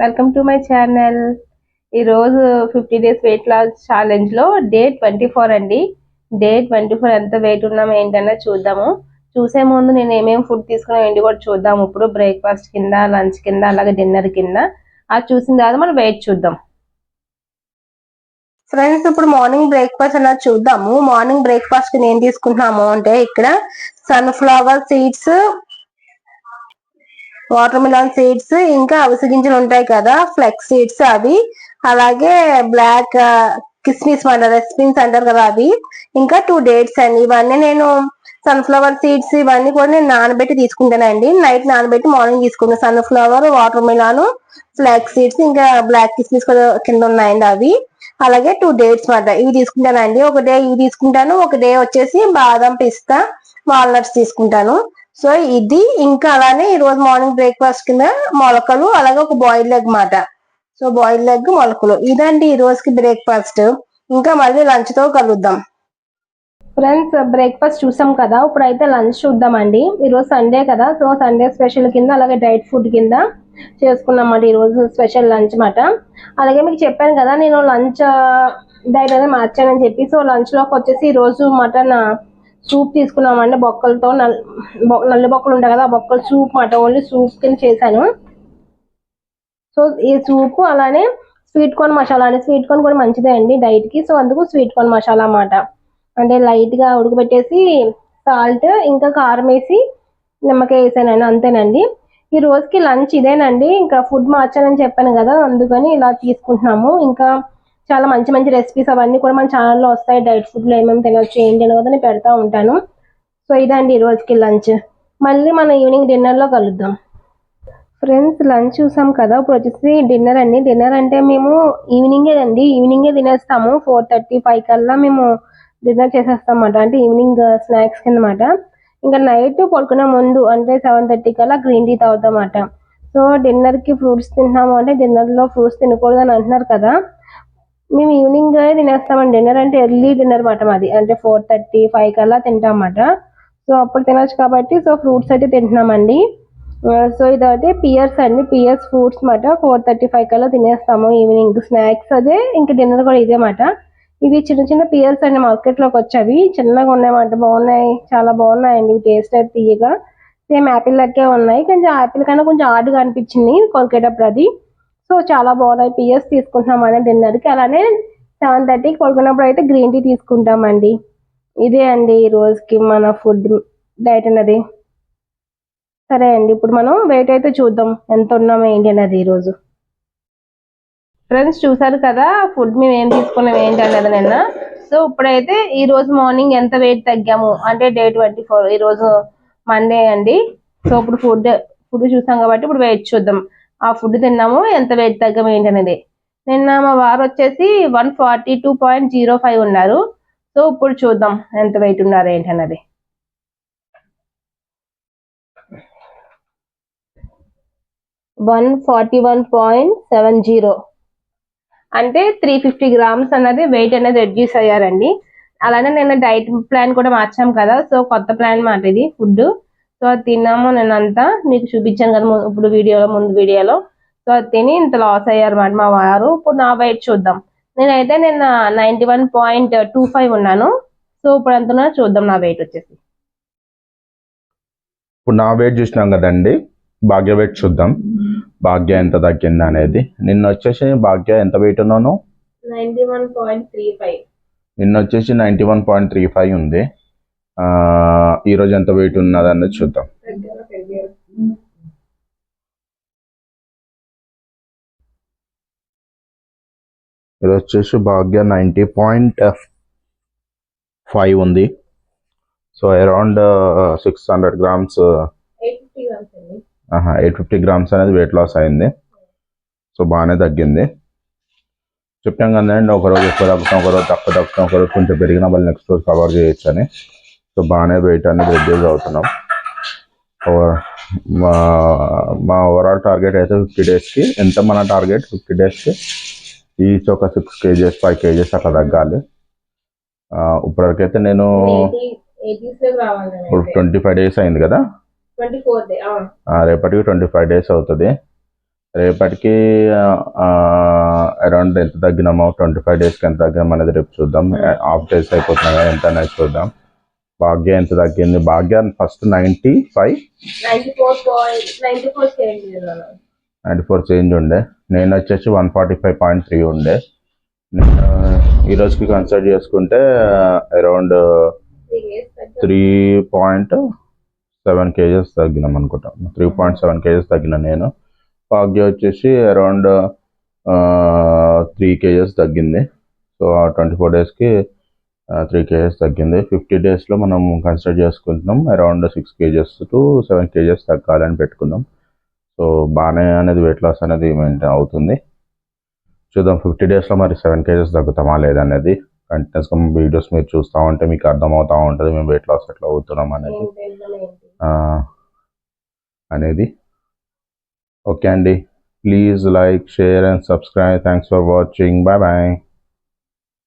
Welcome to my channel ఈరోజు fifty days weight loss ఛాలెంజ్లో day twenty four అండి. Day twenty four ఎంత weight ఉన్నామో ఏంటన్నా చూద్దాము. చూసే ముందు నేను ఏమేమి ఫుడ్ తీసుకున్నాం ఏంటి కూడా చూద్దాం ఇప్పుడు బ్రేక్ఫాస్ట్ కింద లంచ్ కింద అలాగే డిన్నర్ కింద. అది చూసిన తర్వాత మనం వెయిట్ చూద్దాం. ఫ్రెండ్స్ ఇప్పుడు మార్నింగ్ బ్రేక్ఫాస్ట్ అన్నది చూద్దాము. మార్నింగ్ బ్రేక్ఫాస్ట్ నేను తీసుకుంటున్నాము అంటే ఇక్కడ sunflower seeds watermelon seeds ఇంకా అవిసె గింజలు ఉంటాయి కదా ఫ్లెక్స్ సీడ్స్ అవి. అలాగే బ్లాక్ కిస్మిస్ మన రెస్పిన్స్ అంటారు కదా అవి. ఇంకా టూ డేట్స్ అండి. ఇవన్నీ నేను సన్ఫ్లవర్ సీడ్స్ ఇవన్నీ కూడా నేను నానబెట్టి తీసుకుంటానండి. నైట్ నానబెట్టి మార్నింగ్ తీసుకుంటాను sunflower watermelon flax seeds ఇంకా బ్లాక్ కిస్మిస్ కూడా కింద ఉన్నాయండి అవి. అలాగే టూ డేట్స్ మాట ఇవి తీసుకుంటానండి. ఒక డే ఇవి తీసుకుంటాను. ఒక డే వచ్చేసి బాదం పిస్తా వాల్నట్స్ తీసుకుంటాను. సో ఇది ఇంకా అలానే ఈ రోజు మార్నింగ్ బ్రేక్ఫాస్ట్ కింద మొలకలు అలాగే ఒక బాయిల్డ్ ఎగ్ మాట. సో బాయిల్డ్ ఎగ్ మొలకలు. ఇదండి ఈ రోజుకి బ్రేక్ఫాస్ట్ ఇంకా మళ్ళీ లంచ్తో కలుద్దాం. ఫ్రెండ్స్ బ్రేక్ఫాస్ట్ చూసాం కదా. ఇప్పుడైతే లంచ్ చూద్దామండి. ఈరోజు సండే కదా. సో సండే స్పెషల్ కింద అలాగే డైట్ ఫుడ్ కింద చేసుకున్నాం ఈరోజు స్పెషల్ లంచ్ మాట. అలాగే మీకు చెప్పాను కదా నేను లంచ్ డైట్ అనేది మార్చానని చెప్పి. సో లంచ్లోకి వచ్చేసి ఈరోజు మటన్ సూప్ తీసుకున్నామండి. బొక్కలతో నల్ నల్ల బొక్కలు ఉంటాయి కదా ఆ బొక్కలు సూప్ మాట ఓన్లీ సూప్ కింద చేశాను. సో ఈ సూప్ అలానే స్వీట్ కార్న్ మసాలా అండి. స్వీట్ కార్న్ కూడా మంచిదే అండి డైట్కి. సో అందుకు స్వీట్ కార్న్ మసాలా అన్నమాట అంటే లైట్గా ఉడకబెట్టేసి సాల్ట్ ఇంకా కారం వేసి నిమ్మకాయ వేసానండి. అంతేనండి. ఈ రోజుకి లంచ్ ఇదేనండి. ఇంకా ఫుడ్ మార్చానని చెప్పాను కదా అందుకని ఇలా తీసుకుంటున్నాము. ఇంకా చాలా మంచి మంచి రెసిపీస్ అవన్నీ కూడా మన ఛానల్లో వస్తాయి. డైట్ ఫుడ్లో ఏమేమి తినొచ్చు ఏంటి అనేది నేను పెడతా ఉంటాను. సో ఇదండి ఈ రోజుకి లంచ్. మళ్ళీ మన ఈవినింగ్ డిన్నర్లో కలుద్దాం. ఫ్రెండ్స్ లంచ్ చూసాం కదా. ఇప్పుడు వచ్చేసి డిన్నర్ అండి. డిన్నర్ అంటే మేము ఈవినింగే అండి ఈవినింగే తినేస్తాము. ఫోర్ థర్టీ ఫైవ్ కల్లా మేము డిన్నర్ చేసేస్తాం uh, అన్నమాట అంటే ఈవినింగ్ స్నాక్స్ కిందమాట ఇంకా నైట్ పడుకునే ముందు అంటే సెవెన్ థర్టీ కల్లా గ్రీన్ టీ తాగుతాం అన్నమాట సో డిన్నర్కి ఫ్రూట్స్ తింటున్నాము అంటే డిన్నర్లో ఫ్రూట్స్ తినకూడదు అని అంటున్నారు కదా. మేము ఈవినింగ్ తినేస్తామండి. డిన్నర్ అంటే ఎర్లీ డిన్నర్ మాట మాది. అంటే ఫోర్ థర్టీ ఫైవ్ కల్లా తింటాం అన్నమాట సో అప్పుడు తినొచ్చు కాబట్టి సో ఫ్రూట్స్ అయితే తింటున్నామండి. సో ఇదైతే పియర్స్ అండి. పియర్స్ ఫ్రూట్స్ మాట ఫోర్ థర్టీ ఫైవ్ కల్లా తినేస్తాము ఈవినింగ్. స్నాక్స్ అదే ఇంకా డిన్నర్ కూడా ఇదే మాట. ఇవి చిన్న చిన్న పియర్స్ అండి మార్కెట్లోకి వచ్చేవి. చిన్నగా ఉన్నాయన్నమాట. బాగున్నాయి. చాలా బాగున్నాయండి. టేస్ట్ అయితే తీయగా. సేమ్ యాపిల్ లెక్కే ఉన్నాయి. కొంచెం యాపిల్ కన్నా కొంచెం ఆడుగా అనిపించింది కొరికేటప్పుడు అది. సో చాలా బాగున్నాయి. పిఎస్ తీసుకుంటున్నాం డిన్నర్కి అలానే సెవెన్ థర్టీకి పడుకున్నప్పుడు అయితే గ్రీన్ టీ తీసుకుంటామండి. ఇదే అండి ఈ రోజుకి మన ఫుడ్ డైట్ అన్నది. సరే అండి ఇప్పుడు మనం వెయిట్ అయితే చూద్దాం. ఎంత ఉన్నామో ఏంటి అన్నది ఈరోజు ఫ్రెండ్స్ చూసారు కదా ఫుడ్ మేము ఏం తీసుకున్నాం ఏంటి అన్నది నిన్న. సో ఇప్పుడైతే ఈ రోజు మార్నింగ్ ఎంత వెయిట్ తగ్గాము అంటే డే ట్వంటీ ఫోర్. ఈరోజు మండే అండి. సో ఇప్పుడు ఫుడ్ ఫుడ్ చూసాం కాబట్టి ఇప్పుడు వెయిట్ చూద్దాం. ఆ ఫుడ్ తిన్నాము ఎంత వెయిట్ తగ్గం ఏంటి అనేది నిన్న మా వారు వచ్చేసి one forty two point zero five ఉన్నారు. సో ఇప్పుడు చూద్దాం ఎంత వెయిట్ ఉన్నారు ఏంటన్నది one forty one point seven zero అంటే త్రీ ఫిఫ్టీ గ్రామ్స్ అన్నది వెయిట్ అనేది రెడ్యూస్ అయ్యారండి. అలానే నేను డైట్ ప్లాన్ కూడా మార్చాం కదా సో కొత్త ప్లాన్ మాట ఇది ఫుడ్ సో అది తిన్నాము నేను అంతా మీకు చూపించాను కదా ఇప్పుడు వీడియోలో ముందు వీడియోలో. సో అది తిని ఇంత లాస్ అయ్యారు మాట మా వారు. ఇప్పుడు నా వెయిట్ చూద్దాం. నేనైతే నేను ninety one point two five ఉన్నాను. సో ఇప్పుడు ఎంత చూద్దాం నా వెయిట్ వచ్చేసి. ఇప్పుడు నా వెయిట్ చూసినాం కదండి. భాగ్య వెయిట్ చూద్దాం. భాగ్య ఎంత తగ్గింది అనేది. నిన్న వచ్చేసి భాగ్య ఎంత వెయిట్ ఉన్నాను? Ninety one point three five నిన్న వచ్చేసి ninety one point three five ఉంది. ఈరోజు ఎంత వెయిట్ ఉన్నది చూద్దాం. ఈరోజు వచ్చేసి భాగ్య నైంటీ పాయింట్ ఫైవ్ ఉంది. So around six hundred grams eight fifty grams అనేది వెయిట్ లాస్ అయింది. సో బాగానే తగ్గింది. చెప్పాం కదండి ఒక రోజు ఎక్కువ తగ్గుతాం ఒకరోజు తక్కువ తగ్గుతాం ఒకరోజు కొంచెం పెరిగినా మళ్ళీ నెక్స్ట్ రోజు కవర్ చేయొచ్చు అని సో బాగానే వెయిట్ అనేది రెడ్యూస్ అవుతున్నాం. ఓ- మా మా ఓవరాల్ టార్గెట్ అయితే ఫిఫ్టీ డేస్కి ఎంత మన టార్గెట్ ఫిఫ్టీ డేస్కి ఈచ్ ఒక సిక్స్ కేజెస్ ఫైవ్ కేజెస్ అట్లా తగ్గాలి. ఇప్పటివరకైతే నేను ఇప్పుడు ట్వంటీ ఫైవ్ డేస్ అయింది కదా? రేపటికి ట్వంటీ ఫైవ్ డేస్ అవుతుంది. రేపటికి అరౌండ్ ఎంత తగ్గినామో ట్వంటీ ఫైవ్ డేస్కి ఎంత తగ్గినాం అనేది రేపు చూద్దాం. హాఫ్ డేస్ అయిపోతున్నాయి కదా ఎంత అనేది చూద్దాం. భాగ్య ఎంత తగ్గింది? భాగ్య first ninety five ninety four change ninety four change ఉండే. నేను వచ్చేసి one forty five point three ఉండే. నేను ఈ రోజుకి కన్సిడర్ చేసుకుంటే around three point seven kgs తగ్గినాం అనుకుంటా. త్రీ పాయింట్ సెవెన్ కేజెస్ తగ్గిన నేను. భాగ్య వచ్చేసి అరౌండ్ త్రీ కేజెస్ తగ్గింది. సో ట్వంటీ ఫోర్ డేస్కి త్రీ కేజెస్ తగ్గింది. ఫిఫ్టీ డేస్లో మనం కన్సిడర్ చేసుకుంటున్నాం. Around six kgs to seven kgs తగ్గాలని పెట్టుకుందాం సో బాగానే అనేది వెయిట్ లాస్ అనేది మెయింటైన్ అవుతుంది. చూద్దాం ఫిఫ్టీ డేస్లో మరి సెవెన్ కేజెస్ తగ్గుతామా లేదనేది. కంటిన్యూస్గా వీడియోస్ మీరు చూస్తూ ఉంటే మీకు అర్థమవుతూ ఉంటుంది మేము వెయిట్ లాస్ ఎట్లా అవుతున్నాం అనేది. అనేది. ఓకే అండి. Please like share and subscribe thanks for watching bye bye